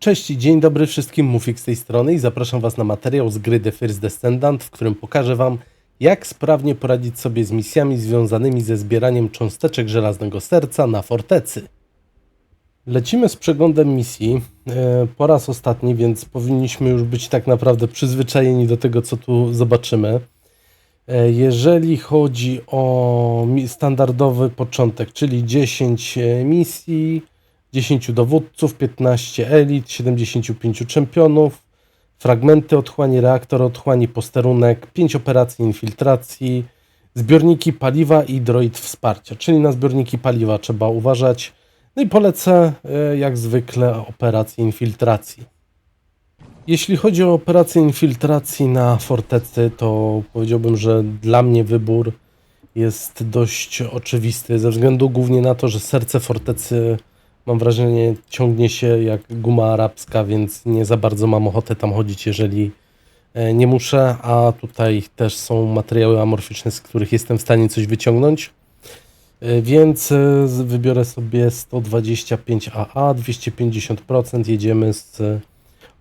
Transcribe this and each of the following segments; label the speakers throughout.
Speaker 1: Cześć i dzień dobry wszystkim, Mufik z tej strony i zapraszam Was na materiał z gry The First Descendant, w którym pokażę Wam, jak sprawnie poradzić sobie z misjami związanymi ze zbieraniem cząsteczek żelaznego serca na fortecy. Lecimy z przeglądem misji e, po raz ostatni, więc powinniśmy już być tak naprawdę przyzwyczajeni do tego, co tu zobaczymy. E, Jeżeli chodzi o standardowy początek, czyli 10 e, misji, 10 dowódców, 15 elit, 75 czempionów, fragmenty otchłani, reaktor otchłani, posterunek, 5 operacji infiltracji, zbiorniki paliwa i droid wsparcia. Czyli na zbiorniki paliwa trzeba uważać. No i polecę e, jak zwykle operację infiltracji. Jeśli chodzi o operację infiltracji na fortecy, to powiedziałbym, że dla mnie wybór jest dość oczywisty, ze względu głównie na to, że serce fortecy mam wrażenie ciągnie się jak guma arabska, więc nie za bardzo mam ochotę tam chodzić, jeżeli e, nie muszę, a tutaj też są materiały amorficzne, z których jestem w stanie coś wyciągnąć. E, Więc e, wybiorę sobie 125 AA, 250%, jedziemy z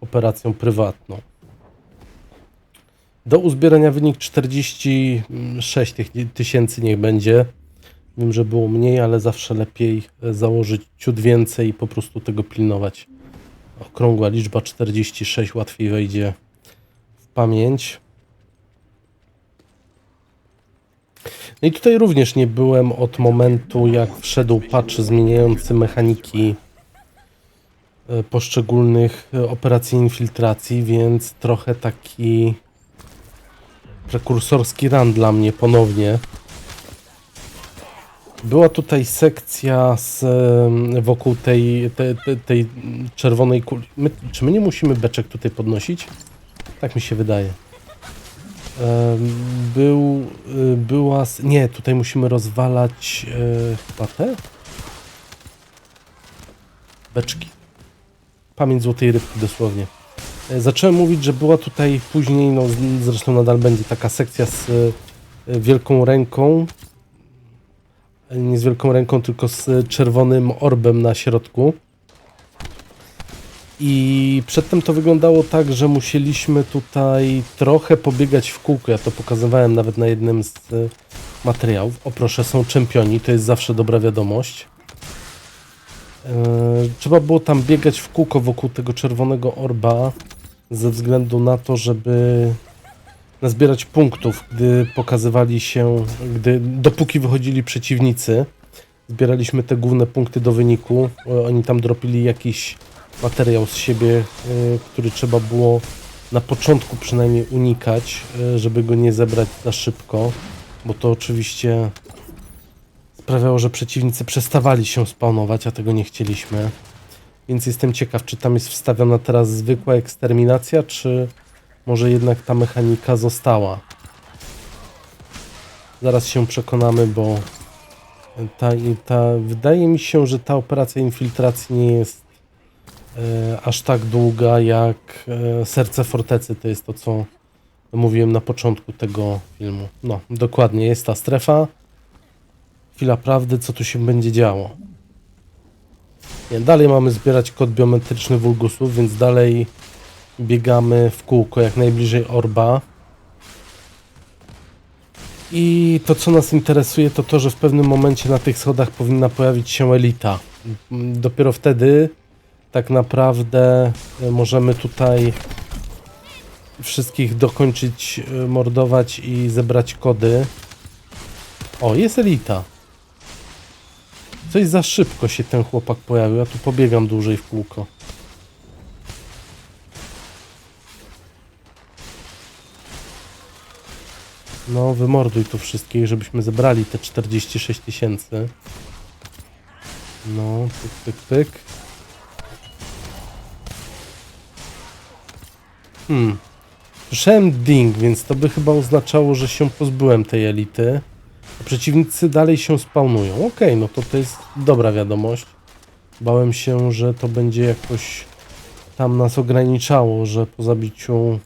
Speaker 1: operacją prywatną. Do uzbierania wynik 46 tych tysięcy niech będzie. Wiem, że było mniej, ale zawsze lepiej e, założyć ciut więcej i po prostu tego pilnować. Okrągła liczba 46 łatwiej wejdzie w pamięć. No i tutaj również nie byłem od momentu, jak wszedł patch zmieniający mechaniki e, poszczególnych e, operacji infiltracji, więc trochę taki prekursorski run dla mnie ponownie. Była tutaj sekcja z, wokół tej, te, te, tej czerwonej kuli. My, czy my nie musimy beczek tutaj podnosić? Tak mi się wydaje. Był, y, była, nie, tutaj musimy rozwalać e, chyba te beczki. Pamięć złotej rybki dosłownie. E, Zacząłem mówić, że była tutaj później, no zresztą nadal będzie taka sekcja z e, wielką ręką, nie z wielką ręką, tylko z czerwonym orbem na środku. I przedtem to wyglądało tak, że musieliśmy tutaj trochę pobiegać w kółko. Ja to pokazywałem nawet na jednym z e, materiałów. O proszę, są czempioni, to jest zawsze dobra wiadomość. E, Trzeba było tam biegać w kółko wokół tego czerwonego orba ze względu na to, żeby nazbierać punktów, gdy pokazywali się, gdy dopóki wychodzili przeciwnicy, zbieraliśmy te główne punkty do wyniku. E, Oni tam dropili jakiś materiał z siebie, e, który trzeba było na początku przynajmniej unikać, e, żeby go nie zebrać za szybko, bo to oczywiście sprawiało, że przeciwnicy przestawali się spawnować, a tego nie chcieliśmy. Więc jestem ciekaw, czy tam jest wstawiona teraz zwykła eksterminacja, czy może jednak ta mechanika została. Zaraz się przekonamy, bo ta, ta, wydaje mi się, że ta operacja infiltracji nie jest e, aż tak długa jak e, Serce Fortecy. To jest to, co mówiłem na początku tego filmu. No, dokładnie, jest ta strefa. Chwila prawdy, co tu się będzie działo. Nie, dalej mamy zbierać kod biometryczny Vulgusów, więc dalej biegamy w kółko jak najbliżej orba. I to, co nas interesuje, to to, że w pewnym momencie na tych schodach powinna pojawić się elita. Dopiero wtedy tak naprawdę e, możemy tutaj wszystkich dokończyć, e, mordować i zebrać kody. O, jest elita. Coś za szybko się ten chłopak pojawił, ja tu pobiegam dłużej w kółko. No, wymorduj tu wszystkich, żebyśmy zebrali te 46 tysięcy. No, pyk, pyk, pyk. Hmm. Słyszałem ding, więc to by chyba oznaczało, że się pozbyłem tej elity. A przeciwnicy dalej się spawnują. Okej, no to to jest dobra wiadomość. Bałem się, że to będzie jakoś tam nas ograniczało, że po zabiciu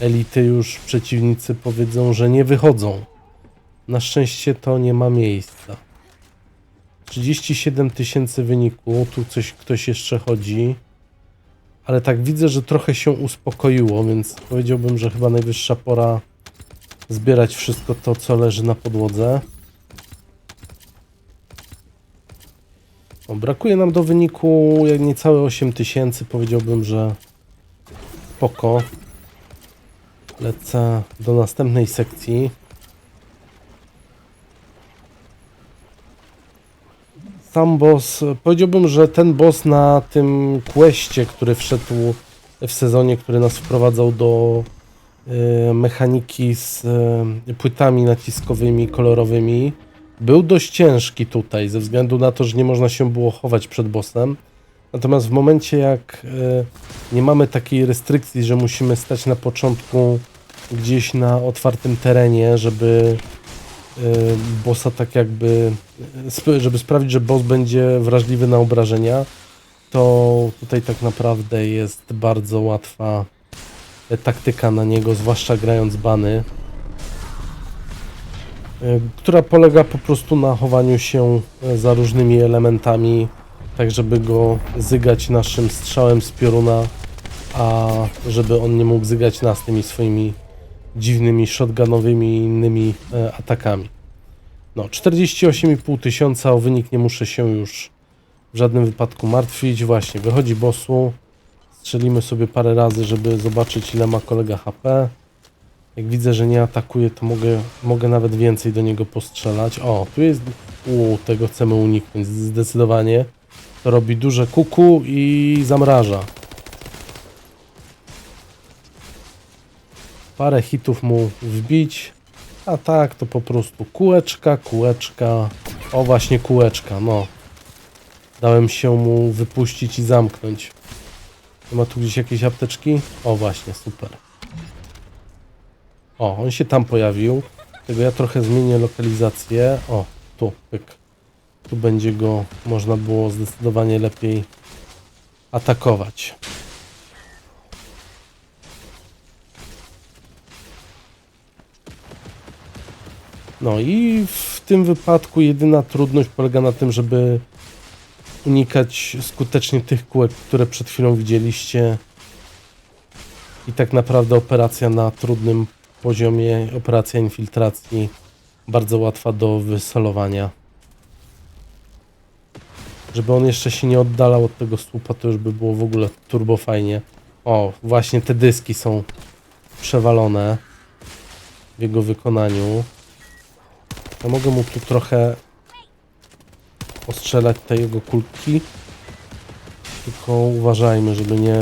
Speaker 1: elity już przeciwnicy powiedzą, że nie wychodzą. Na szczęście to nie ma miejsca. 37 tysięcy wyniku, tu coś ktoś jeszcze chodzi. Ale tak widzę, że trochę się uspokoiło, więc powiedziałbym, że chyba najwyższa pora zbierać wszystko to, co leży na podłodze. O, brakuje nam do wyniku jak niecałe 8000. Powiedziałbym, że spoko. Lecę do następnej sekcji. Sam boss, powiedziałbym, że ten boss na tym questie, który wszedł w sezonie, który nas wprowadzał do e, mechaniki z e, płytami naciskowymi, kolorowymi, był dość ciężki tutaj, ze względu na to, że nie można się było chować przed bossem. Natomiast w momencie, jak e, nie mamy takiej restrykcji, że musimy stać na początku gdzieś na otwartym terenie, żeby e, bossa tak jakby, e, żeby sprawić, że boss będzie wrażliwy na obrażenia, to tutaj tak naprawdę jest bardzo łatwa taktyka na niego, zwłaszcza grając bany, która polega po prostu na chowaniu się za różnymi elementami, tak żeby go zygać naszym strzałem z pioruna, a żeby on nie mógł zygać nas tymi swoimi dziwnymi shotgunowymi i innymi e, atakami. No, 48,5 tysiąca, o wynik nie muszę się już w żadnym wypadku martwić. Właśnie, wychodzi bossu, strzelimy sobie parę razy, żeby zobaczyć ile ma kolega HP. Jak widzę, że nie atakuje, to mogę, mogę nawet więcej do niego postrzelać. O, tu jest... U, tego chcemy uniknąć zdecydowanie. Robi duże kuku i zamraża. Parę hitów mu wbić. A tak, to po prostu kółeczka, kółeczka. O, właśnie kółeczka, no. Dałem się mu wypuścić i zamknąć. Nie ma tu gdzieś jakieś apteczki? O, właśnie, super. O, on się tam pojawił. Tego ja trochę zmienię lokalizację. O, tu, pyk. Tu będzie go można było zdecydowanie lepiej atakować. No i w tym wypadku jedyna trudność polega na tym, żeby unikać skutecznie tych kółek, które przed chwilą widzieliście. I tak naprawdę operacja na trudnym poziomie, operacja infiltracji, bardzo łatwa do wysolowania. Żeby on jeszcze się nie oddalał od tego słupa, to już by było w ogóle turbo fajnie. O, właśnie te dyski są przewalone w jego wykonaniu. Ja mogę mu tu trochę ostrzelać te jego kulki. Tylko uważajmy, żeby nie,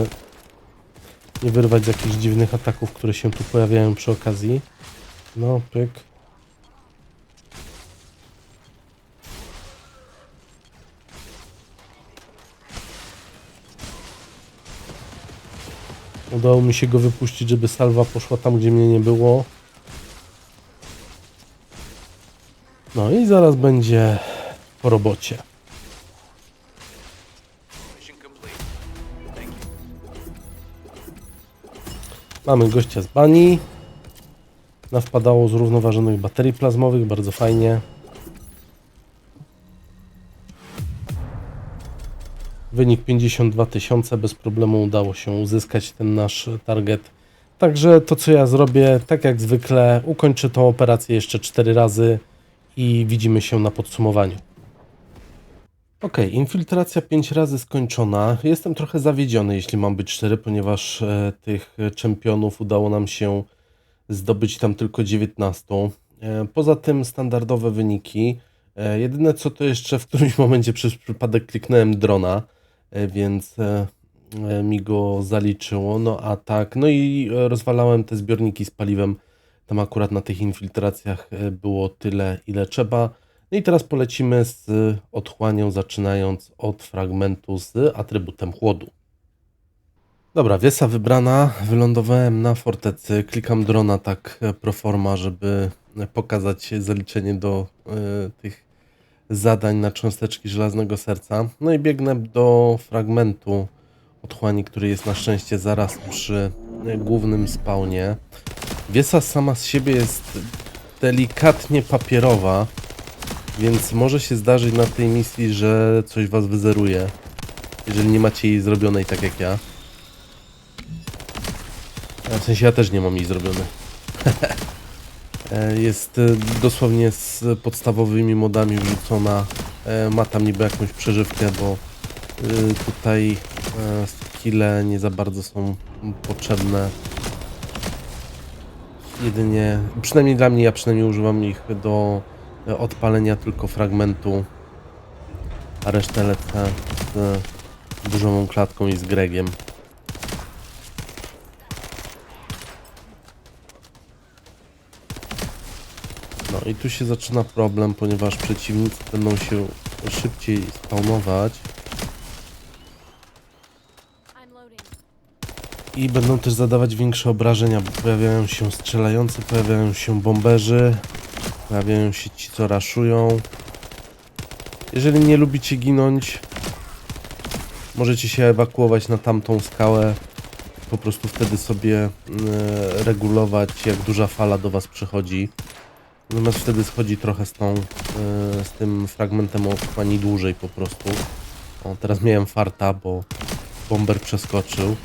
Speaker 1: nie wyrwać z jakichś dziwnych ataków, które się tu pojawiają przy okazji. No, pyk. Udało mi się go wypuścić, żeby salwa poszła tam, gdzie mnie nie było. No i zaraz będzie po robocie. Mamy gościa z bani. Nawpadało zrównoważonych baterii plazmowych, bardzo fajnie. Wynik 52 tysiące, bez problemu udało się uzyskać ten nasz target. Także to co ja zrobię, tak jak zwykle, ukończę tą operację jeszcze 4 razy i widzimy się na podsumowaniu. Ok, infiltracja 5 razy skończona. Jestem trochę zawiedziony, jeśli mam być szczery, ponieważ e, tych czempionów udało nam się zdobyć tam tylko 19. E, poza tym standardowe wyniki. E, jedyne co to jeszcze w którymś momencie przez przypadek kliknąłem drona, więc e, e, mi go zaliczyło. No a tak, no i e, rozwalałem te zbiorniki z paliwem. Tam akurat na tych infiltracjach e, było tyle, ile trzeba. No i teraz polecimy z otchłanią, zaczynając od fragmentu z atrybutem chłodu. Dobra, wiesa wybrana. Wylądowałem na fortecy. Klikam drona tak e, pro forma, żeby e, pokazać zaliczenie do e, tych zadań na cząsteczki żelaznego serca. No i biegnę do fragmentu otchłani, który jest na szczęście zaraz przy głównym spawnie. Wiesa sama z siebie jest delikatnie papierowa, więc może się zdarzyć na tej misji, że coś was wyzeruje, jeżeli nie macie jej zrobionej tak jak ja. W sensie ja też nie mam jej zrobiony. E, Jest e, dosłownie z podstawowymi modami wrzucona. E, Ma tam niby jakąś przeżywkę, bo tutaj skille nie za bardzo są potrzebne. Jedynie, przynajmniej dla mnie, ja przynajmniej używam ich do odpalenia tylko fragmentu, a resztę lecę z dużą klatką i z Gregiem. I tu się zaczyna problem, ponieważ przeciwnicy będą się szybciej spawnować i będą też zadawać większe obrażenia, bo pojawiają się strzelający, pojawiają się bomberzy, pojawiają się ci, co raszują. Jeżeli nie lubicie ginąć, możecie się ewakuować na tamtą skałę. Po prostu wtedy sobie e, regulować, jak duża fala do was przychodzi. Natomiast wtedy schodzi trochę z tą, e, z tym fragmentem otchłani dłużej po prostu. O, teraz miałem farta, bo bomber przeskoczył.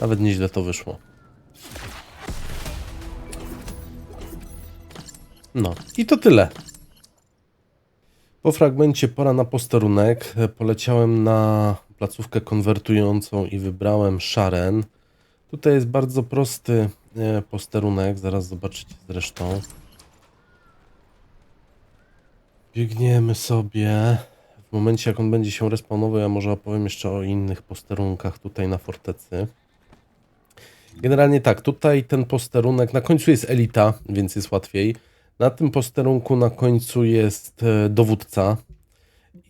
Speaker 1: Nawet nieźle to wyszło. No i to tyle. Po fragmencie pora na posterunek. E, Poleciałem na placówkę konwertującą i wybrałem Sharen. Tutaj jest bardzo prosty posterunek, zaraz zobaczycie zresztą. Biegniemy sobie. W momencie jak on będzie się respawnował, ja może opowiem jeszcze o innych posterunkach tutaj na fortecy. Generalnie tak, tutaj ten posterunek, na końcu jest elita, więc jest łatwiej. Na tym posterunku na końcu jest e, dowódca.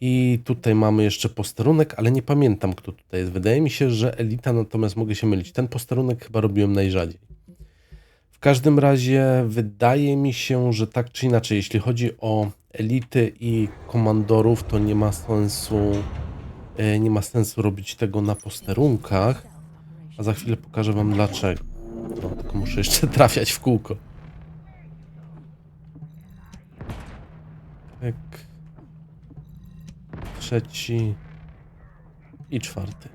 Speaker 1: I tutaj mamy jeszcze posterunek, ale nie pamiętam kto tutaj jest. Wydaje mi się, że elita, natomiast mogę się mylić. Ten posterunek chyba robiłem najrzadziej. Każdym razie wydaje mi się, że tak czy inaczej, jeśli chodzi o elity i komandorów, to nie ma sensu e, nie ma sensu robić tego na posterunkach. A za chwilę pokażę wam dlaczego. No, tylko muszę jeszcze trafiać w kółko. Tak. Trzeci. I czwarty.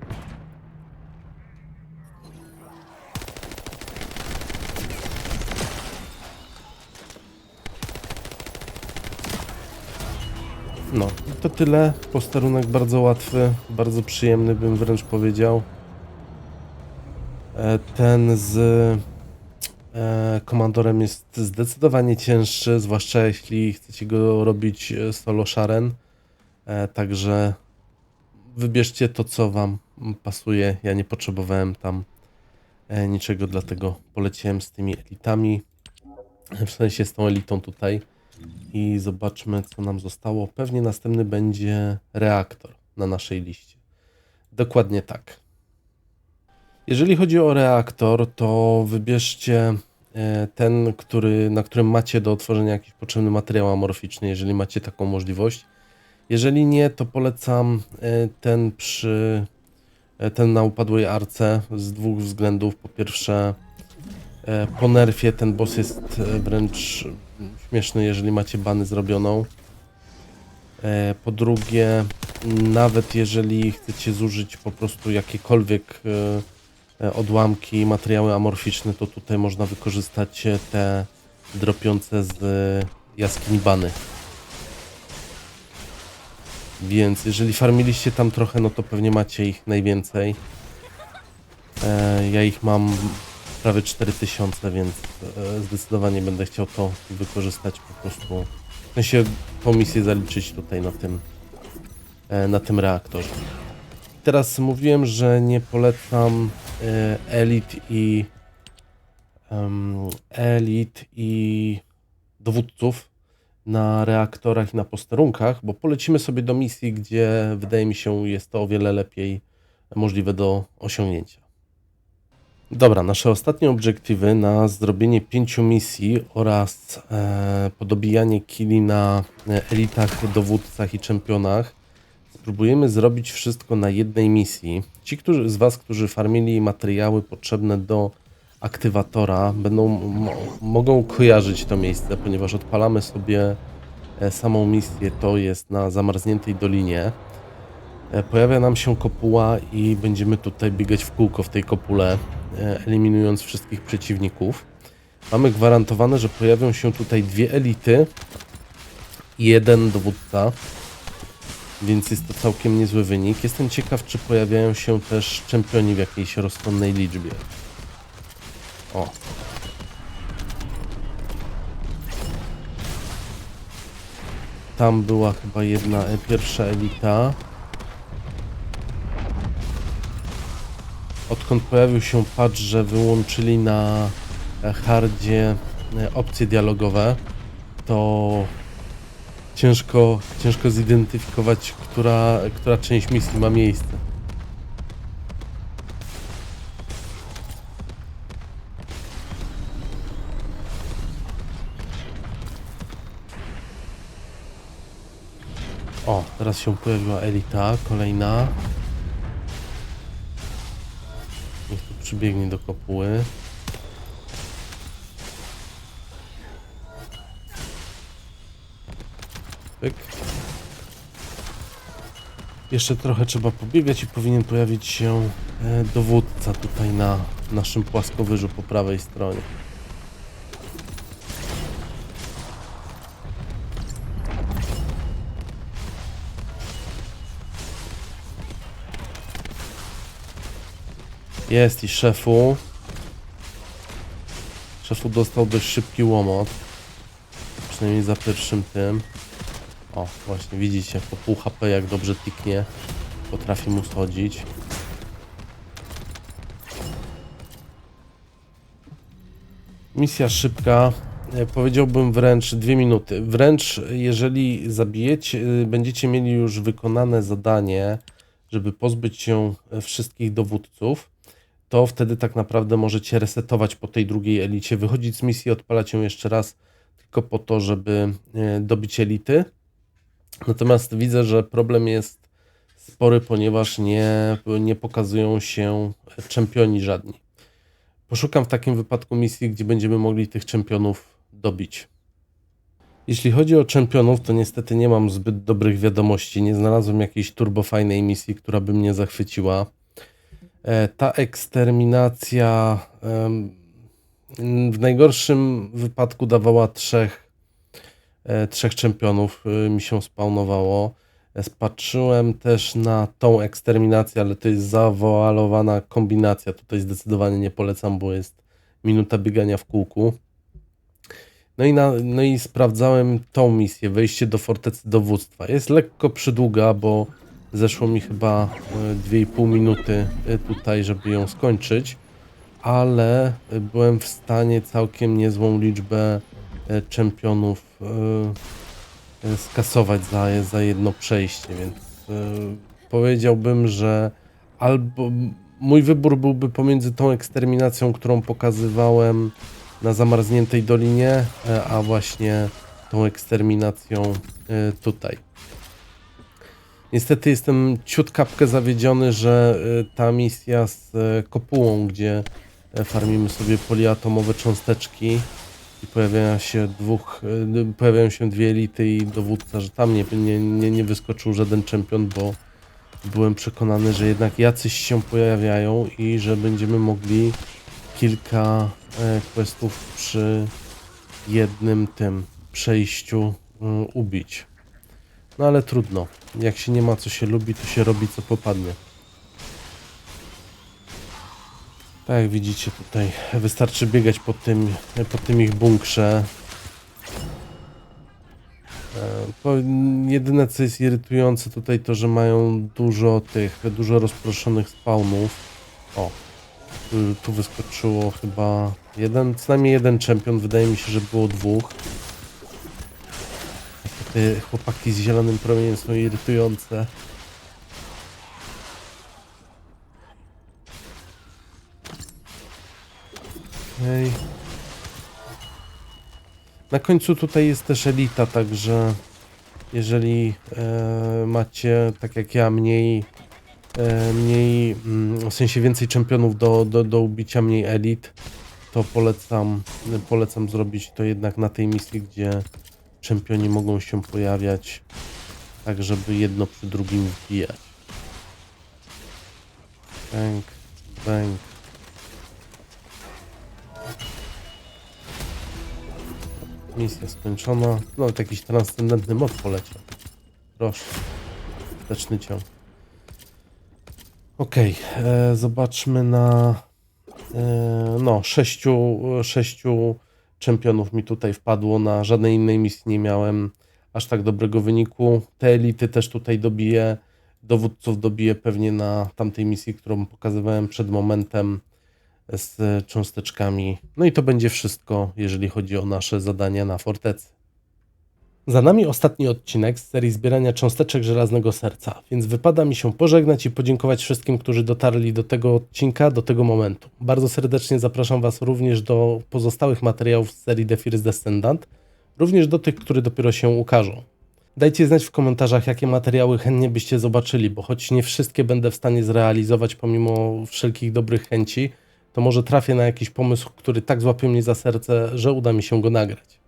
Speaker 1: No, to tyle. Posterunek bardzo łatwy, bardzo przyjemny, bym wręcz powiedział. E, Ten z e, komandorem jest zdecydowanie cięższy, zwłaszcza jeśli chcecie go robić e, solo Sharen. E, Także wybierzcie to, co Wam pasuje. Ja nie potrzebowałem tam niczego, dlatego poleciałem z tymi elitami. W sensie z tą elitą tutaj. I zobaczmy, co nam zostało. Pewnie następny będzie reaktor na naszej liście. Dokładnie tak. Jeżeli chodzi o reaktor, to wybierzcie e, ten, który, na którym macie do otworzenia jakiś potrzebny materiał amorficzny, jeżeli macie taką możliwość. Jeżeli nie, to polecam e, ten przy e, ten na upadłej arce z dwóch względów. Po pierwsze, po nerfie ten boss jest wręcz śmieszny, jeżeli macie bany zrobioną. E, Po drugie, nawet jeżeli chcecie zużyć po prostu jakiekolwiek e, e, odłamki, materiały amorficzne, to tutaj można wykorzystać te dropiące z jaskini bany. Więc jeżeli farmiliście tam trochę, no to pewnie macie ich najwięcej. Ja ich mam prawie 4000, więc e, zdecydowanie będę chciał to wykorzystać po prostu. W sensie tą misję zaliczyć tutaj na tym, e, na tym reaktorze. Teraz mówiłem, że nie polecam e, elit i em, elit i dowódców na reaktorach i na posterunkach, bo polecimy sobie do misji, gdzie wydaje mi się jest to o wiele lepiej możliwe do osiągnięcia. Dobra, nasze ostatnie obiektywy na zrobienie pięciu misji oraz e, podobijanie killi na e, elitach, dowódcach i czempionach. Spróbujemy zrobić wszystko na jednej misji. Ci którzy, z Was, którzy farmili materiały potrzebne do aktywatora, będą mo, mogą kojarzyć to miejsce, ponieważ odpalamy sobie e, samą misję. To jest na zamarzniętej dolinie. E, Pojawia nam się kopuła i będziemy tutaj biegać w kółko w tej kopule, e, eliminując wszystkich przeciwników. Mamy gwarantowane, że pojawią się tutaj dwie elity i jeden dowódca, więc jest to całkiem niezły wynik. Jestem ciekaw, czy pojawiają się też czempioni w jakiejś rozsądnej liczbie. O. Tam była chyba jedna e, pierwsza elita. Odkąd pojawił się patch, że wyłączyli na e, hardzie e, opcje dialogowe, to ciężko, ciężko zidentyfikować, która, która część misji ma miejsce. O, teraz się pojawiła elita, kolejna. Przybiegnie do kopuły. Pyk. Jeszcze trochę trzeba pobiegać i powinien pojawić się e, dowódca tutaj na naszym płaskowyżu po prawej stronie. Jest i szefu. Szefu dostał dość szybki łomot. Przynajmniej za pierwszym tym. O, właśnie widzicie, po pół HP jak dobrze tiknie. Potrafi mu schodzić. Misja szybka. e, Powiedziałbym wręcz dwie minuty. Wręcz jeżeli zabijecie, y, będziecie mieli już wykonane zadanie, żeby pozbyć się e, wszystkich dowódców, to wtedy tak naprawdę możecie resetować po tej drugiej elicie, wychodzić z misji, odpalać ją jeszcze raz, tylko po to, żeby e, dobić elity. Natomiast widzę, że problem jest spory, ponieważ nie, nie pokazują się czempioni żadni. Poszukam w takim wypadku misji, gdzie będziemy mogli tych czempionów dobić. Jeśli chodzi o czempionów, to niestety nie mam zbyt dobrych wiadomości. Nie znalazłem jakiejś turbofajnej misji, która by mnie zachwyciła. E, Ta eksterminacja w najgorszym wypadku dawała trzech, e, trzech czempionów, y, mi się spawnowało. E, Spatrzyłem też na tą eksterminację, ale to jest zawoalowana kombinacja. Tutaj zdecydowanie nie polecam, bo jest minuta biegania w kółku. No i, na, no i sprawdzałem tą misję, wejście do fortecy dowództwa. Jest lekko przydługa, bo zeszło mi chyba e, 2,5 minuty e, tutaj, żeby ją skończyć, ale e, byłem w stanie całkiem niezłą liczbę e, czempionów e, e, skasować za, za jedno przejście, więc e, powiedziałbym, że albo mój wybór byłby pomiędzy tą eksterminacją, którą pokazywałem na zamarzniętej dolinie, e, a właśnie tą eksterminacją e, tutaj. Niestety jestem ciut kapkę zawiedziony, że e, ta misja z e, kopułą, gdzie e, farmimy sobie poliatomowe cząsteczki i pojawiają się dwóch, pojawiają się dwie elity i dowódca, że tam nie, nie, nie, nie wyskoczył żaden czempion, bo byłem przekonany, że jednak jacyś się pojawiają i że będziemy mogli kilka questów przy jednym tym przejściu y, ubić. No ale trudno. Jak się nie ma co się lubi, to się robi co popadnie. Tak jak widzicie tutaj, wystarczy biegać po tym, po tym ich bunkrze. E, jedyne co jest irytujące tutaj to, że mają dużo tych, dużo rozproszonych spawnów. O, tu wyskoczyło chyba jeden, co najmniej jeden czempion, wydaje mi się, że było dwóch. Te chłopaki z zielonym promieniem są irytujące. Okej. Na końcu tutaj jest też elita, także jeżeli e, macie, tak jak ja, mniej, e, mniej mm, w sensie więcej czempionów do, do, do ubicia, mniej elit, to polecam, polecam zrobić to jednak na tej misji, gdzie czempioni mogą się pojawiać, tak żeby jedno przy drugim wbijać. Bęk, bęk. Misja skończona. No, jakiś transcendentny mod poleciał. Proszę. Wsteczny ciąg. Okej, e, zobaczmy na... E, no, sześciu, sześciu czempionów mi tutaj wpadło. Na żadnej innej misji nie miałem aż tak dobrego wyniku. Te elity też tutaj dobiję. Dowódców dobiję pewnie na tamtej misji, którą pokazywałem przed momentem z cząsteczkami. No i to będzie wszystko, jeżeli chodzi o nasze zadania na fortecy. Za nami ostatni odcinek z serii zbierania cząsteczek żelaznego serca, więc wypada mi się pożegnać i podziękować wszystkim, którzy dotarli do tego odcinka, do tego momentu. Bardzo serdecznie zapraszam Was również do pozostałych materiałów z serii The First Descendant, również do tych, które dopiero się ukażą. Dajcie znać w komentarzach, jakie materiały chętnie byście zobaczyli, bo choć nie wszystkie będę w stanie zrealizować pomimo wszelkich dobrych chęci, to może trafię na jakiś pomysł, który tak złapie mnie za serce, że uda mi się go nagrać.